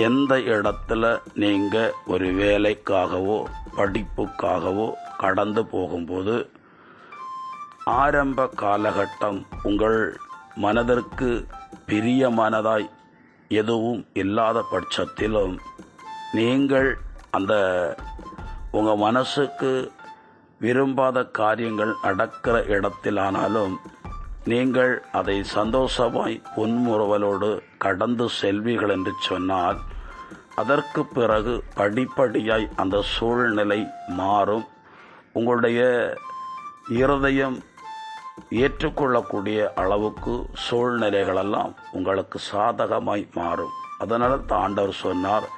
எந்த இடத்துல நீங்கள் ஒரு வேலைக்காகவோ படிப்புக்காகவோ கடந்து போகும்போது ஆரம்ப காலகட்டம் உங்கள் மனதிற்கு பிரியமானதாய் எதுவும் இல்லாத பட்சத்திலும் நீங்கள் அந்த உங்கள் மனசுக்கு விரும்பாத காரியங்கள் நடக்கிற இடத்திலானாலும் நீங்கள் அதை சந்தோஷமாய் புன்முறுவலோடு கடந்து செல்வீர்கள் என்று சொன்னால் அதற்கு பிறகு படிப்படியாய் அந்த சூழ்நிலை மாறும். உங்களுடைய இருதயம் ஏற்றுக்கொள்ளக்கூடிய அளவுக்கு சூழ்நிலைகளெல்லாம் உங்களுக்கு சாதகமாய் மாறும். அதனால் தாண்டவர் ஆண்டவர் சொன்னார்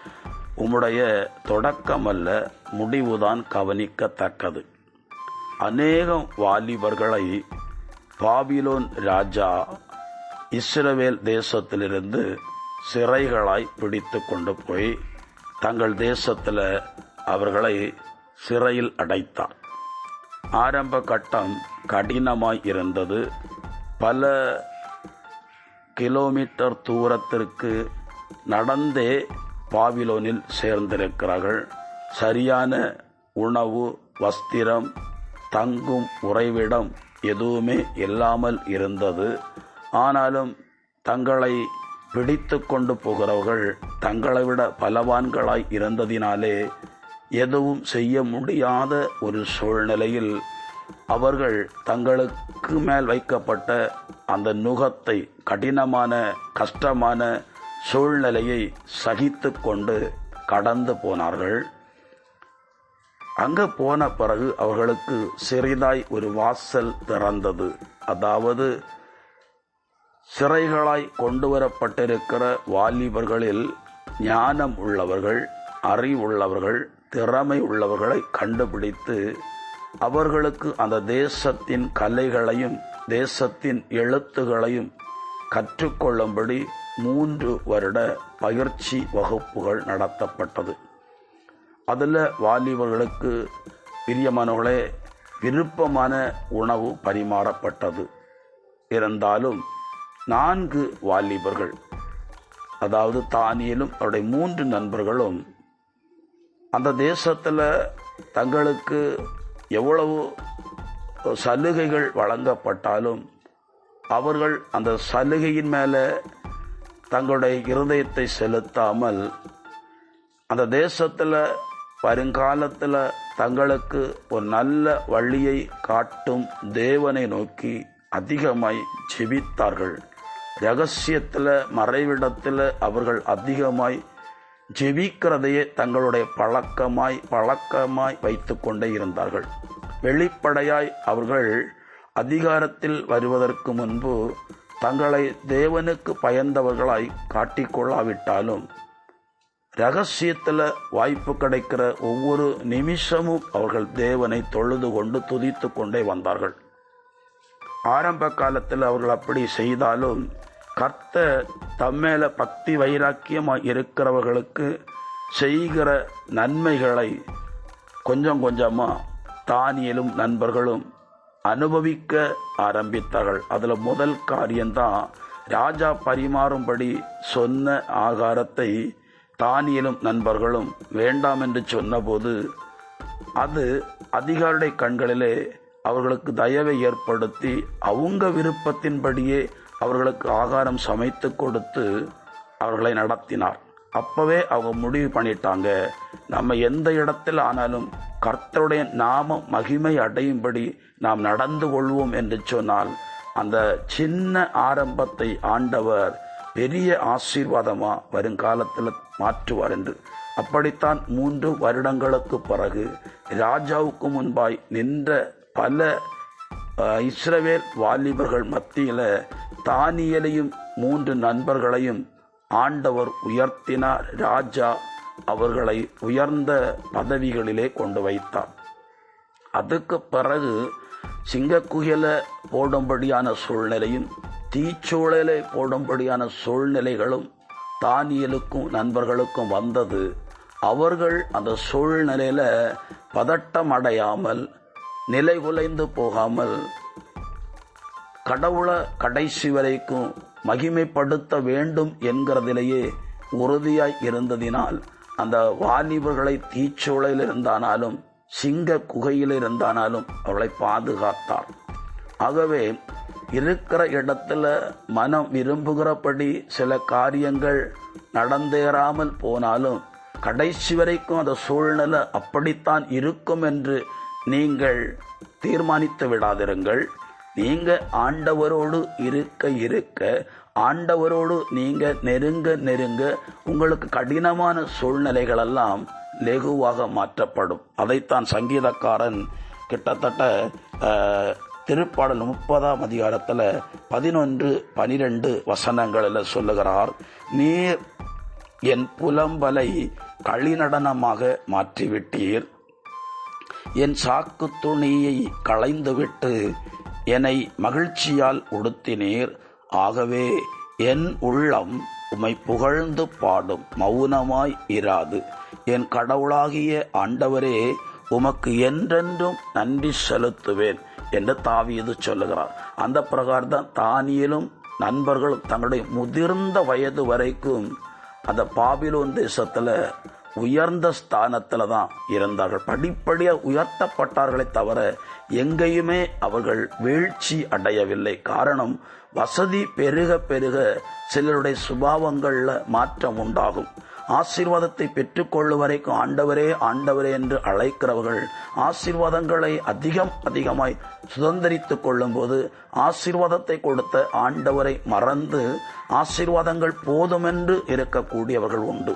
உம்முடைய தொடக்கமல்ல முடிவுதான் கவனிக்கத்தக்கது. அநேகம் வாலிபர்களை பாபிலோன் ராஜா இஸ்ரவேல் தேசத்திலிருந்து சிறைகளாய் பிடித்து கொண்டு போய் தங்கள் தேசத்தில் அவர்களை சிறையில் அடைத்தார் ஆரம்ப கட்டம் கடினமாய் இருந்தது. பல கிலோமீட்டர் தூரத்திற்கு நடந்தே பாபிலோனில் சேர்ந்திருக்கிறார்கள். சரியான உணவு வஸ்திரம் தங்கும் உறைவிடம் எதுவுமே இல்லாமல் இருந்தது. ஆனாலும் தங்களை பிடித்து கொண்டு போகிறவர்கள் தங்களை விட பலவான்களாய் இருந்ததினாலே எதுவும் செய்ய முடியாத ஒரு சூழ்நிலையில் அவர்கள் தங்களுக்கு மேல் வைக்கப்பட்ட அந்த நுகத்தை கடினமான கஷ்டமான சூழ்நிலையை சகித்து கொண்டு கடந்து போனார்கள். அங்கே போன பிறகு அவர்களுக்கு சிறிதாய் ஒரு வாசல் திறந்தது. அதாவது சிறைகளாய் கொண்டு வரப்பட்டிருக்கிற வாலிபர்களில் ஞானம் உள்ளவர்கள் அறிவுள்ளவர்கள் திறமை உள்ளவர்களை கண்டுபிடித்து அவர்களுக்கு அந்த தேசத்தின் கலைகளையும் தேசத்தின் எழுத்துகளையும் கற்றுக்கொள்ளும்படி மூன்று வருட பயிற்சி வகுப்புகள் நடத்தப்பட்டது. அதில் வாலிபர்களுக்கு பிரியமானவர்களே விருப்பமான உணவு பரிமாறப்பட்டது. இருந்தாலும் நான்கு வாலிபர்கள் அதாவது தானியலும் அவருடைய மூன்று நண்பர்களும் அந்த தேசத்தில் தங்களுக்கு எவ்வளவு சலுகைகள் வழங்கப்பட்டாலும் அவர்கள் அந்த சலுகையின் மேலே தங்களுடைய இருதயத்தை செலுத்தாமல் அந்த தேசத்தில் வருங்காலத்தில் தங்களுக்கு ஒரு நல்ல வழியை காட்டும் தேவனை நோக்கி அதிகமாய் ஜெபித்தார்கள். ரகசியத்தில் மறைவிடத்தில் அவர்கள் அதிகமாய் ஜெபிக்கிறதையே தங்களுடைய பழக்கமாய் பழக்கமாய் வைத்து கொண்டே இருந்தார்கள். வெளிப்படையாய் அவர்கள் அதிகாரத்தில் வருவதற்கு முன்பு தங்களை தேவனுக்கு பயந்தவர்களாய் காட்டிக்கொள்ளாவிட்டாலும் ரகசியத்தில் வாய்ப்பு கிடைக்கிற ஒவ்வொரு நிமிஷமும் அவர்கள் தேவனை தொழுது கொண்டு துதித்து கொண்டே வந்தார்கள். ஆரம்ப காலத்தில் அவர்கள் அப்படி செய்தாலும் கர்த்த தம்மேல பக்தி வைராக்கியமாக இருக்கிறவர்களுக்கு செய்கிற நன்மைகளை கொஞ்சம் கொஞ்சமாக தானியலும் நண்பர்களும் அனுபவிக்க ஆரம்பித்தார்கள். அதில் முதல் காரியம்தான் ராஜா பரிமாறும்படி சொன்ன ஆகாரத்தை தானியலும் நண்பர்களும் வேண்டாம் என்று சொன்னபோது அது அதிகாரிடைய கண்களிலே அவர்களுக்கு தயவை ஏற்படுத்தி அவங்க விருப்பத்தின்படியே அவர்களுக்கு ஆகாரம் சமைத்து கொடுத்து அவர்களை நடத்தினார். அப்பவே அவங்க முடிவு பண்ணிட்டாங்க. நம்ம எந்த இடத்தில் ஆனாலும் கர்த்தருடைய நாமம் மகிமை அடையும்படி நாம் நடந்து கொள்வோம் என்று சொன்னால் அந்த சின்ன ஆரம்பத்தை ஆண்டவர் பெரிய ஆசீர்வாதமா வருங்காலத்தில் மாற்றுவார் என்று. அப்படித்தான் மூன்று வருடங்களுக்கு பிறகு ராஜாவுக்கு முன்பாய் நின்ற பல இஸ்ரவேல் வாலிபர்கள் மத்தியில் தானியலையும் மூன்று நண்பர்களையும் ஆண்டவர் உயர்த்தினார். ராஜா அவர்களை உயர்ந்த பதவிகளிலே கொண்டு வைத்தார். அதுக்கு பிறகு சிங்கக்குயில போடும்படியான சூழ்நிலையும் தீச்சூழலை போடும்படியான சூழ்நிலைகளும் தானியலுக்கும் நண்பர்களுக்கும் வந்தது. அவர்கள் அந்த சூழ்நிலையில் பதட்டம் அடையாமல் நிலை குலைந்து போகாமல் கடவுளை கடைசி வரைக்கும் மகிமைப்படுத்த வேண்டும் என்கிறதிலேயே உறுதியாய் இருந்ததினால் அந்த வாலிபர்களை தீச்சூழலில் இருந்தானாலும் சிங்க குகையில் இருந்தானாலும் அவளை பாதுகாத்தார். ஆகவே இருக்கிற இடத்துல மனம் விரும்புகிறபடி சில காரியங்கள் நடந்தேறாமல் போனாலும் கடைசி வரைக்கும் அந்த சூழ்நிலை அப்படித்தான் இருக்கும் என்று நீங்கள் தீர்மானித்து விடாதிருங்கள். நீங்கள் ஆண்டவரோடு இருக்க இருக்க ஆண்டவரோடு நீங்கள் நெருங்க நெருங்க உங்களுக்கு கடினமான சூழ்நிலைகளெல்லாம் லெகுவாக மாற்றப்படும். அதைத்தான் சங்கீதக்காரன் கிட்டத்தட்ட திருப்பாடல் முப்பதாம் அதிகாரத்தில் பதினொன்று பனிரெண்டு வசனங்களில் சொல்லுகிறார் நீர் என் புலம்பலை களிநடனமாக மாற்றிவிட்டீர். என் சாக்கு துணியை களைந்துவிட்டு என்னை மகிழ்ச்சியால் உடுத்தினீர். ஆகவே என் உள்ளம் உம்மை புகழ்ந்து பாடும் மௌனமாய் இராது. என் கடவுளாகிய ஆண்டவரே உமக்கு என்றென்றும் நன்றி செலுத்துவேன். என்று தாவியது சொல்லுகிறார். அந்த பிரகாரம் தான் தானியலும் நண்பர்களும் தங்களுடைய முதிர்ந்த வயது வரைக்கும் அந்த பாபிலோன் தேசத்தில் உயர்ந்த ஸ்தானத்தில் தான் இருந்தார்கள். படிப்படியாக உயர்த்தப்பட்டார்களே தவிர எங்கேயுமே அவர்கள் வீழ்ச்சி அடையவில்லை. காரணம் வசதி பெருக பெருக சிலருடைய சுபாவங்களில் மாற்றம் உண்டாகும். ஆசீர்வாதத்தை பெற்றுக்கொள்ளும் வரைக்கும் ஆண்டவரே ஆண்டவரே என்று அழைக்கிறவர்கள் ஆசீர்வாதங்களை அதிகம் அதிகமாய் சுதந்திரித்துக் கொள்ளும்போது ஆசீர்வாதத்தை கொடுத்த ஆண்டவரை மறந்து ஆசீர்வாதங்கள் போதுமென்று இருக்கக்கூடியவர்கள் உண்டு.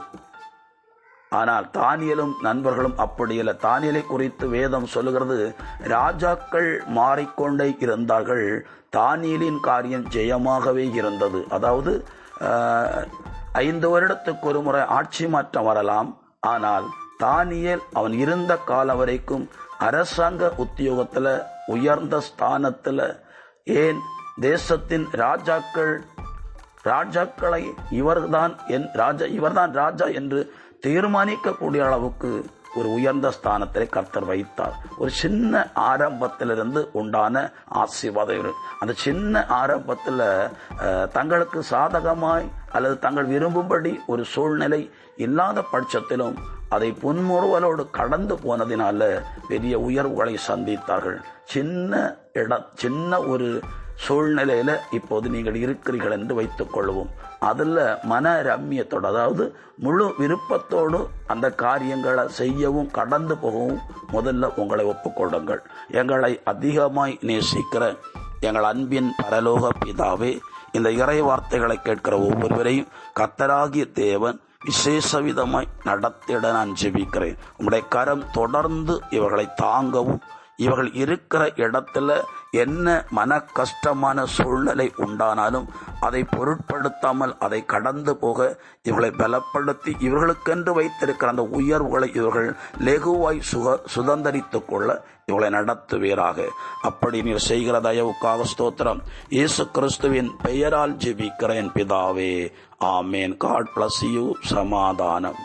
ஆனால் தானியலும் நண்பர்களும் அப்படியில்லை. தானியலை குறித்து வேதம் சொல்லுகிறது ராஜாக்கள் மாறிக்கொண்டே இருந்தார்கள் தானியலின் காரியம் ஜெயமாகவே இருந்தது. அதாவது ஆஹ், ஐந்து வருடத்துக்கு ஒரு முறை ஆட்சி மாற்றம் வரலாம். ஆனால் தானியல் அவன் இருந்த காலம் வரைக்கும் அரசாங்க உத்தியோகத்தில் உயர்ந்த ஸ்தானத்தில் ஏன் தேசத்தின் ராஜாக்கள் ராஜாக்களை இவர்தான் என் ராஜா இவர்தான் ராஜா என்று தீர்மானிக்கக்கூடிய அளவுக்கு ஒரு உயர்ந்த ஸ்தானத்தில் கர்த்தர் வைத்தார். ஒரு சின்ன ஆரம்பத்திலிருந்து உண்டான ஆசீர்வாதம் அந்த சின்ன ஆரம்பத்தில் தங்களுக்கு சாதகமாய் அல்லது தங்கள் விரும்பும்படி ஒரு சூழ்நிலை இல்லாத பட்சத்திலும் அதை புன்முறுவலோடு கடந்து போனதினால பெரிய உயர்வுகளை சந்தித்தார்கள். சின்ன இட சின்ன ஒரு சூழ்நிலையில் இப்போது நீங்கள் இருக்கிறீர்கள் என்று வைத்துக் கொள்வோம். மன ரம்யத்தோடு அதாவது முழு விருப்பத்தோடு அந்த காரியங்களை செய்யவும் கடந்து போகவும் முதல்ல உங்களை ஒப்புக்கொள்ளுங்கள். எங்களை அதிகமாய் நேசிக்கிற எங்கள் அன்பின் பரலோக பிதாவே இந்த இறை வார்த்தைகளை கேட்கிற ஒவ்வொருவரையும் கத்தராகிய தேவன் விசேஷ விதமாய் நடத்திட நான் ஜெபிக்கிறேன். உங்களுடைய கரம் தொடர்ந்து இவர்களை தாங்கவும் இவர்கள் இருக்கிற இடத்துல என்ன மன கஷ்டமான சூழ்நிலை உண்டானாலும் அதை பொருட்படுத்தாமல் அதை கடந்து போக இவர்களை பலப்படுத்தி இவர்களுக்கென்று வைத்திருக்கிற அந்த உயர்வுகளை இவர்கள் லெகுவாய் சுக சுதந்திரித்துக் கொள்ள இவளை நடத்துவீராக. அப்படி நீர் செய்கிற தயவுக்காக ஸ்தோத்திரம். இயேசு கிறிஸ்துவின் பெயரால் ஜெபிக்கிறேன் பிதாவே. ஆமேன். God bless you. சமாதானம்.